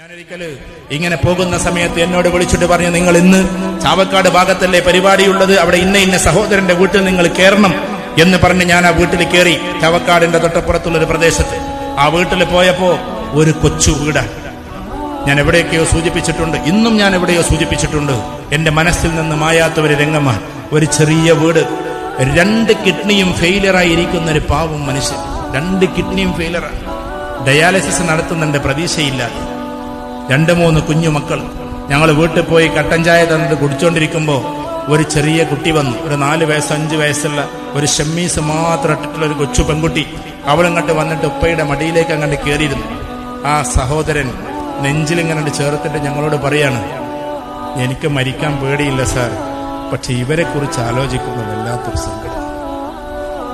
ഞാനൊരിക്കൽ ഇങ്ങനെ പോകുന്ന സമയത്ത് എന്നോട് വിളിച്ചിട്ട് പറഞ്ഞു നിങ്ങൾ ഇന്ന് ചാവക്കാട് ഭാഗത്തല്ലേ പരിപാടിയുള്ളത്? അവിടെ ഇന്ന ഇന്ന സഹോദരന്റെ വീട്ടിൽ നിങ്ങൾ കയറണം എന്ന് പറഞ്ഞ് ഞാൻ ആ വീട്ടിൽ കയറി ചാവക്കാടിന്റെ തൊട്ടപ്പുറത്തുള്ള ഒരു പ്രദേശത്ത്. ആ വീട്ടിൽ പോയപ്പോ ഒരു കൊച്ചു വീടാണ് ഞാൻ എവിടെയൊക്കെയോ സൂചിപ്പിച്ചിട്ടുണ്ട്. ഇന്നും ഞാൻ എവിടെയോ സൂചിപ്പിച്ചിട്ടുണ്ട്. എന്റെ മനസ്സിൽ നിന്ന് മായാത്ത ഒരു രംഗമാണ് ഒരു ചെറിയ വീട്. രണ്ട് കിഡ്നിയും ഫെയിലിയറായി ഇരിക്കുന്ന ഒരു പാവം മനുഷ്യൻ. രണ്ട് കിഡ്നിയും ഫെയിലറാണ് ഡയാലിസിസ് നടത്തുന്നുണ്ട് പ്രതീക്ഷയില്ലാതെ രണ്ട് മൂന്ന് കുഞ്ഞു മക്കൾ. ഞങ്ങൾ വീട്ടിൽ പോയി കട്ടൻ ചായ തന്നിട്ട് കുടിച്ചുകൊണ്ടിരിക്കുമ്പോൾ ഒരു ചെറിയ കുട്ടി വന്നു. ഒരു നാല് വയസ്സ് അഞ്ച് വയസ്സുള്ള ഒരു ഷമ്മീസ് മാത്രം ഇട്ടിട്ടുള്ള ഒരു കൊച്ചു പെൺകുട്ടി. അവളങ്ങോട്ട് വന്നിട്ട് ഉപ്പയുടെ മടിയിലേക്ക് അങ്ങോട്ട് കയറിയിരുന്നു ആ സഹോദരൻ നെഞ്ചിലിങ്ങനെ ചേർത്തിട്ട് ഞങ്ങളോട് പറയാണ് എനിക്ക് മരിക്കാൻ പേടിയില്ല സാർ. പക്ഷെ ഇവരെ കുറിച്ച് ആലോചിക്കുമ്പോൾ വല്ലാത്തൊരു സങ്കടം.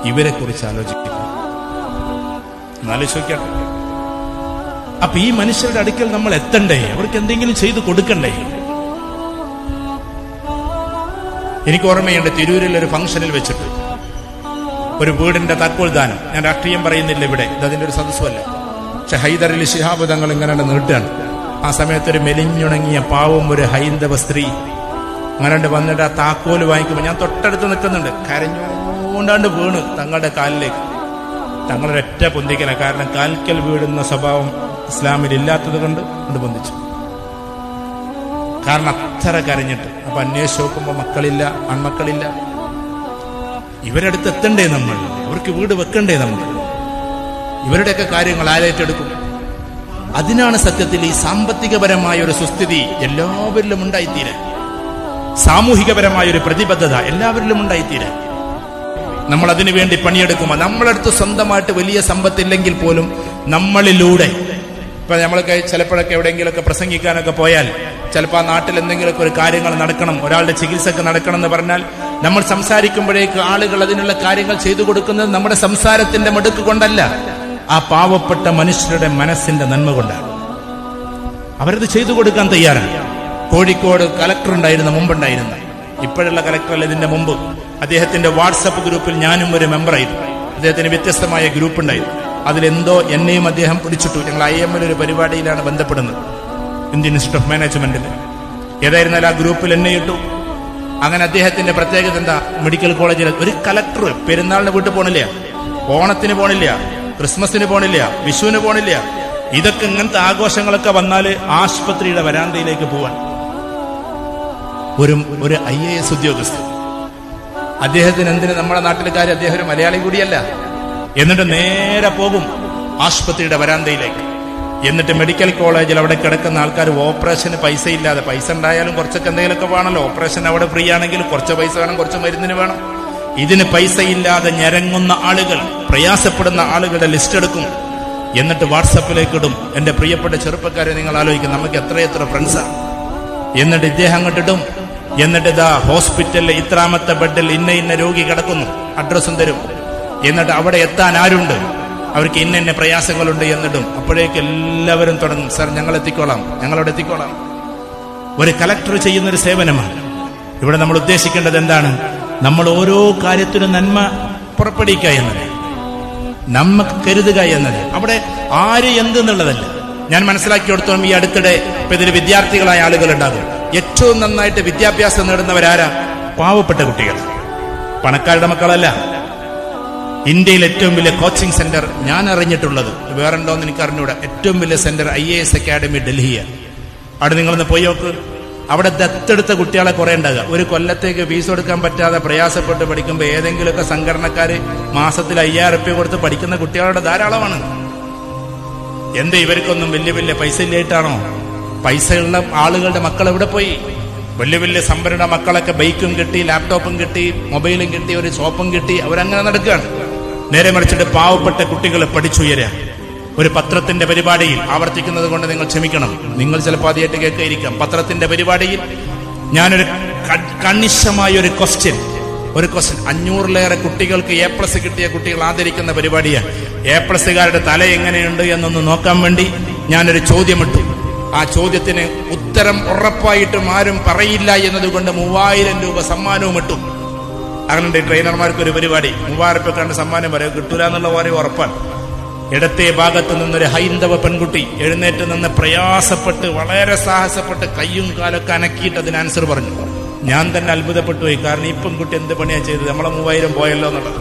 ഇവരെ കുറിച്ച് ആലോചിക്കുന്നു ആലോചിക്കട്ടെ അപ്പൊ ഈ മനുഷ്യരുടെ അടുക്കൽ നമ്മൾ എത്തണ്ടേ? അവർക്ക് എന്തെങ്കിലും ചെയ്തു കൊടുക്കണ്ടേ? എനിക്ക് ഓർമ്മയുണ്ട് തിരൂരിൽ ഒരു ഫംഗ്ഷനിൽ വെച്ചിട്ട്. ഒരു വീടിന്റെ താക്കോൽ ദാനം ഞാൻ രാഷ്ട്രീയം പറയുന്നില്ല ഇവിടെ. ഇത് അതിന്റെ ഒരു സദസ്സുമല്ല പക്ഷെ ഹൈദർ അലി ശിഹാബ് തങ്ങൾ ഇങ്ങനെ നീട്ടാണ് ആ സമയത്ത് ഒരു മെലിഞ്ഞുണങ്ങിയ പാവം ഒരു ഹൈന്ദവ സ്ത്രീ അങ്ങനെ വന്നിട്ട് ആ താക്കോൽ വാങ്ങിക്കുമ്പോൾ ഞാൻ തൊട്ടടുത്ത് നിൽക്കുന്നുണ്ട്. കരഞ്ഞുകൊണ്ടാണ്ട് വീണ് തങ്ങളുടെ കാലിലേക്ക്. തങ്ങളൊരൊറ്റ പൊന്തിക്കല. കാരണം കാൽക്കൽ വീഴുന്ന സ്വഭാവം ഇസ്ലാമിൽ ഇല്ലാത്തത് കൊണ്ട് അനുബന്ധിച്ചു കാരണം അത്ര കരഞ്ഞിട്ട്. അപ്പൊ അന്വേഷിച്ച് നോക്കുമ്പോ മക്കളില്ല ആൺമക്കളില്ല. ഇവരടുത്ത് എത്തണ്ടേ നമ്മൾ? അവർക്ക് വീട് വെക്കണ്ടേ നമ്മൾ? ഇവരുടെയൊക്കെ കാര്യങ്ങൾ ആരേറ്റെടുക്കും അതിനാണ് സത്യത്തിൽ ഈ സാമ്പത്തികപരമായ ഒരു സുസ്ഥിതി എല്ലാവരിലും ഉണ്ടായിത്തീരാൻ സാമൂഹികപരമായ ഒരു പ്രതിബദ്ധത എല്ലാവരിലും ഉണ്ടായിത്തീരാൻ നമ്മൾ അതിനു വേണ്ടി പണിയെടുക്കുമ്പോൾ നമ്മളടുത്ത് സ്വന്തമായിട്ട് വലിയ സമ്പത്തില്ലെങ്കിൽ പോലും നമ്മളിലൂടെ ഇപ്പൊ നമ്മളൊക്കെ ചിലപ്പോഴൊക്കെ എവിടെയെങ്കിലുമൊക്കെ പ്രസംഗിക്കാനൊക്കെ പോയാൽ ചിലപ്പോൾ ആ നാട്ടിൽ എന്തെങ്കിലുമൊക്കെ ഒരു കാര്യങ്ങൾ നടക്കണം ഒരാളുടെ ചികിത്സക്ക് നടക്കണം എന്ന് പറഞ്ഞാൽ നമ്മൾ സംസാരിക്കുമ്പോഴേക്ക് ആളുകൾ അതിനുള്ള കാര്യങ്ങൾ ചെയ്തു കൊടുക്കുന്നത് നമ്മുടെ സംസാരത്തിന്റെ മടുക്ക് കൊണ്ടല്ല ആ പാവപ്പെട്ട മനുഷ്യരുടെ മനസ്സിന്റെ നന്മ കൊണ്ടാണ്. അവരത് ചെയ്തു കൊടുക്കാൻ തയ്യാറാണ്. കോഴിക്കോട് കലക്ടർ ഉണ്ടായിരുന്ന മുമ്പുണ്ടായിരുന്ന ഇപ്പോഴുള്ള കലക്ടറല്ല ഇതിന്റെ മുമ്പ് അദ്ദേഹത്തിന്റെ വാട്സപ്പ് ഗ്രൂപ്പിൽ ഞാനും ഒരു മെമ്പറായിരുന്നു അദ്ദേഹത്തിന് വ്യത്യസ്തമായ ഗ്രൂപ്പ് ഉണ്ടായിരുന്നു. അതിലെന്തോ എന്നെയും അദ്ദേഹം പിടിച്ചിട്ടു. ഞങ്ങൾ ഐ എം ഒരു പരിപാടിയിലാണ് ബന്ധപ്പെടുന്നത്. ഇന്ത്യൻ ഇൻസ്റ്റിറ്റ്യൂട്ട് ഓഫ് മാനേജ്മെന്റിൽ ഏതായിരുന്നാലും ആ ഗ്രൂപ്പിൽ എന്നെ ഇട്ടു. അങ്ങനെ അദ്ദേഹത്തിന്റെ പ്രത്യേകത എന്താ? മെഡിക്കൽ കോളേജിൽ ഒരു കലക്ടർ പെരുന്നാളിന് വീട്ടിൽ പോണില്ല. ഓണത്തിന് പോണില്ല. ക്രിസ്മസിന് പോണില്ല. വിഷുവിന് പോണില്ല. ഇതൊക്കെ ഇങ്ങനത്തെ ആഘോഷങ്ങളൊക്കെ വന്നാൽ ആശുപത്രിയുടെ വരാന്തയിലേക്ക് പോവാൻ. ഒരു ഒരു ഐ എ എസ് ഉദ്യോഗസ്ഥൻ. അദ്ദേഹത്തിന് എന്തിന് നമ്മുടെ നാട്ടിലെ കാര്യം അദ്ദേഹം ഒരു മലയാളി കൂടിയല്ല? എന്നിട്ട് നേരെ പോകും ആശുപത്രിയുടെ വരാന്തയിലേക്ക്. എന്നിട്ട് മെഡിക്കൽ കോളേജിൽ അവിടെ കിടക്കുന്ന ആൾക്കാർ ഓപ്പറേഷന് പൈസ ഇല്ലാതെ പൈസ ഉണ്ടായാലും കുറച്ചൊക്കെ എന്തെങ്കിലുമൊക്കെ വേണമല്ലോ. ഓപ്പറേഷൻ അവിടെ ഫ്രീ ആണെങ്കിൽ കുറച്ച് പൈസ വേണം കുറച്ച് മരുന്നിന് വേണം. ഇതിന് പൈസ ഇല്ലാതെ ഞരങ്ങുന്ന ആളുകൾ പ്രയാസപ്പെടുന്ന ആളുകളുടെ ലിസ്റ്റ് എടുക്കും. എന്നിട്ട് വാട്സപ്പിലേക്ക് ഇടും. എന്റെ പ്രിയപ്പെട്ട ചെറുപ്പക്കാരെ നിങ്ങൾ ആലോചിക്കും നമുക്ക് എത്രയെത്ര ഫ്രണ്ട്സാണ് എന്നിട്ട് ഇദ്ദേഹം അങ്ങോട്ടിടും എന്നിട്ട് ഇതാ ഹോസ്പിറ്റലിലെ ഇത്രാമത്തെ ബെഡിൽ ഇന്ന ഇന്ന രോഗി കിടക്കുന്നു. അഡ്രസ്സും തരും. എന്നിട്ട് അവിടെ എത്താൻ ആരുണ്ട്? അവർക്ക് ഇന്ന ഇന്ന പ്രയാസങ്ങളുണ്ട് എന്നിട്ടും അപ്പോഴേക്ക് എല്ലാവരും തുടങ്ങും. സാർ ഞങ്ങൾ എത്തിക്കോളാം ഞങ്ങളവിടെ എത്തിക്കോളാം. ഒരു കലക്ടർ ചെയ്യുന്ന ഒരു സേവനമാണ്. ഇവിടെ നമ്മൾ ഉദ്ദേശിക്കേണ്ടത് എന്താണ്? നമ്മൾ ഓരോ കാര്യത്തിനും നന്മ പുറപ്പെടുവിക്കുക എന്നത്. നമുക്ക് കരുതുക എന്നത്. അവിടെ ആര് എന്തെന്നുള്ളതല്ല. ഞാൻ മനസ്സിലാക്കിയെടുത്തോളം ഈ അടുത്തിടെ ഇപ്പൊ ഇതിൽ വിദ്യാർത്ഥികളായ ആളുകൾ ഉണ്ടാകും ഏറ്റവും നന്നായിട്ട് വിദ്യാഭ്യാസം നേടുന്നവരാരാ? പാവപ്പെട്ട കുട്ടികൾ. പണക്കാരുടെ മക്കളല്ല. ഇന്ത്യയിൽ ഏറ്റവും വലിയ കോച്ചിങ് സെന്റർ ഞാൻ അറിഞ്ഞിട്ടുള്ളത്. വേറെന്തോന്ന് എനിക്ക് അറിഞ്ഞൂടാ ഏറ്റവും വലിയ centre I A S academy ഡൽഹിയാണ് അവിടെ നിങ്ങളൊന്ന് പോയി നോക്ക്. അവിടെ ദത്തെടുത്ത കുട്ടികളെ കുറെ ഉണ്ടാകുക ഒരു കൊല്ലത്തേക്ക് ഫീസ് കൊടുക്കാൻ പറ്റാതെ പ്രയാസപ്പെട്ട് പഠിക്കുമ്പോൾ ഏതെങ്കിലുമൊക്കെ സംഘടനക്കാർ മാസത്തിൽ അയ്യായിരം റുപ്യ കൊടുത്ത് പഠിക്കുന്ന കുട്ടികളുടെ ധാരാളമാണ്. എന്ത് ഇവർക്കൊന്നും വലിയ വലിയ പൈസ ഇല്ലായിട്ടാണോ? പൈസയുള്ള ആളുകളുടെ മക്കൾ എവിടെ പോയി? വലിയ വലിയ സംഭരണ മക്കളൊക്കെ ബൈക്കും കിട്ടി ലാപ്ടോപ്പും കിട്ടി മൊബൈലും കിട്ടി ഒരു ഷോപ്പും കിട്ടി. അവരങ്ങനെ നടക്കുകയാണ് നേരെ മറിച്ചിട്ട് പാവപ്പെട്ട കുട്ടികളെ പഠിച്ചുയരാ ഒരു പത്രത്തിന്റെ പരിപാടിയിൽ ആവർത്തിക്കുന്നത് കൊണ്ട് നിങ്ങൾ ക്ഷമിക്കണം. നിങ്ങൾ ചിലപ്പോൾ ആദ്യമായിട്ട് കേൾക്കായിരിക്കാം. പത്രത്തിന്റെ പരിപാടിയിൽ ഞാനൊരു കണിശമായ ഒരു ക്വസ്റ്റ്യൻ ഒരു ക്വസ്റ്റ്യൻ അഞ്ഞൂറിലേറെ കുട്ടികൾക്ക് എ പ്ലസ് കിട്ടിയ കുട്ടികൾ ആദരിക്കുന്ന പരിപാടിയാണ്. എ പ്ലസ്സുകാരുടെ തല എങ്ങനെയുണ്ട് എന്നൊന്ന് നോക്കാൻ വേണ്ടി ഞാനൊരു ചോദ്യമിട്ടു. ആ ചോദ്യത്തിന് ഉത്തരം ഉറപ്പായിട്ടും ആരും പറയില്ല എന്നതുകൊണ്ട് മൂവായിരം രൂപ സമ്മാനവും ഇട്ടു അങ്ങനെ ട്രെയിനർമാർക്ക് ഒരു പരിപാടി. മൂവായിരം കണ്ട് സമ്മാനം വരെ കിട്ടൂല എന്നുള്ള വളരെ ഉറപ്പാണ്. ഇടത്തെ ഭാഗത്ത് നിന്നൊരു ഹൈന്ദവ പെൺകുട്ടി എഴുന്നേറ്റ് നിന്ന് പ്രയാസപ്പെട്ട് വളരെ സാഹസപ്പെട്ട് കയ്യും കാലൊക്കെ അനക്കിയിട്ട് അതിന് ആൻസർ പറഞ്ഞു. ഞാൻ തന്നെ അത്ഭുതപ്പെട്ടു പോയി. കാരണം ഈ പെൺകുട്ടി എന്ത് പണിയാ ചെയ്തത്? നമ്മളെ മൂവായിരം പോയല്ലോ എന്നുള്ളത്.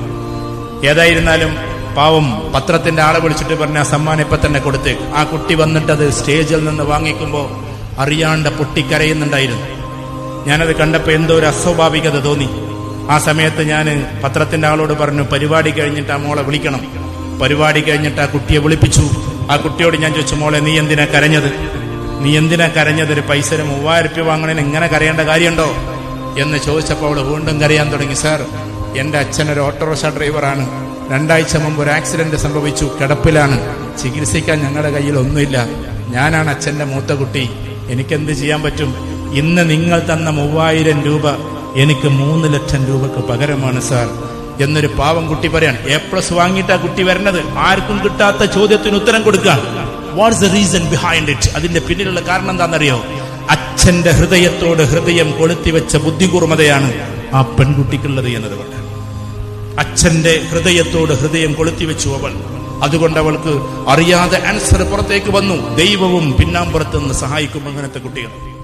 ഏതായിരുന്നാലും പാവം പത്രത്തിന്റെ ആളെ വിളിച്ചിട്ട് പറഞ്ഞ ആ സമ്മാനം ഇപ്പൊ തന്നെ കൊടുത്തേക്ക്. ആ കുട്ടി വന്നിട്ടത് സ്റ്റേജിൽ നിന്ന് വാങ്ങിക്കുമ്പോ അറിയാണ്ട് പൊട്ടിക്കരയുന്നുണ്ടായിരുന്നു. ഞാനത് കണ്ടപ്പോൾ എന്തോ ഒരു അസ്വാഭാവികത തോന്നി. ആ സമയത്ത് ഞാൻ പത്രത്തിന്റെ ആളോട് പറഞ്ഞു പരിപാടി കഴിഞ്ഞിട്ട് ആ മോളെ വിളിക്കണം. പരിപാടി കഴിഞ്ഞിട്ട് ആ കുട്ടിയെ വിളിപ്പിച്ചു. ആ കുട്ടിയോട് ഞാൻ ചോദിച്ചു മോളെ നീ എന്തിനാ കരഞ്ഞത്? നീ എന്തിനാ കരഞ്ഞത്? ഒരു പൈസ മൂവായിരം രൂപ വാങ്ങണേന് ഇങ്ങനെ കരയേണ്ട കാര്യമുണ്ടോ? എന്ന് ചോദിച്ചപ്പോൾ അവൾ വീണ്ടും കരയാൻ തുടങ്ങി സാർ എന്റെ അച്ഛൻ ഒരു ഓട്ടോറിക്ഷ ഡ്രൈവറാണ്. രണ്ടാഴ്ച മുമ്പ് ഒരു ആക്സിഡന്റ് സംഭവിച്ചു. കിടപ്പിലാണ്. ചികിത്സിക്കാൻ ഞങ്ങളുടെ കയ്യിൽ ഒന്നുമില്ല. ഞാനാണ് അച്ഛന്റെ മൂത്ത കുട്ടി. എനിക്കെന്ത് ചെയ്യാൻ പറ്റും? ഇന്ന് നിങ്ങൾ തന്ന മൂവായിരം രൂപ എനിക്ക് മൂന്ന് ലക്ഷം രൂപക്ക് പകരമാണ് സാർ. എന്നൊരു പാവം കുട്ടി പറയാണ്. എ പ്ലസ് വാങ്ങിയിട്ടാ കുട്ടി വരണത്? ആർക്കും കിട്ടാത്ത ചോദ്യത്തിന് ഉത്തരം കൊടുക്കുക what's the reason behind it അതിന്റെ പിന്നിലുള്ള കാരണം എന്താണെന്നറിയോ? അച്ഛന്റെ ഹൃദയത്തോട് ഹൃദയം കൊളുത്തി വെച്ച ബുദ്ധികൂർമ്മതയാണ് ആ പെൺകുട്ടിക്കുള്ളത് എന്നതുകൊണ്ട് അച്ഛന്റെ ഹൃദയത്തോട് ഹൃദയം കൊളുത്തിവെച്ചു അവൾ. അതുകൊണ്ട് അവൾക്ക് അറിയാതെ ആൻസർ പുറത്തേക്ക് വന്നു. ദൈവവും പിന്നാമ്പുറത്ത് നിന്ന് സഹായിക്കും അങ്ങനത്തെ കുട്ടികൾ.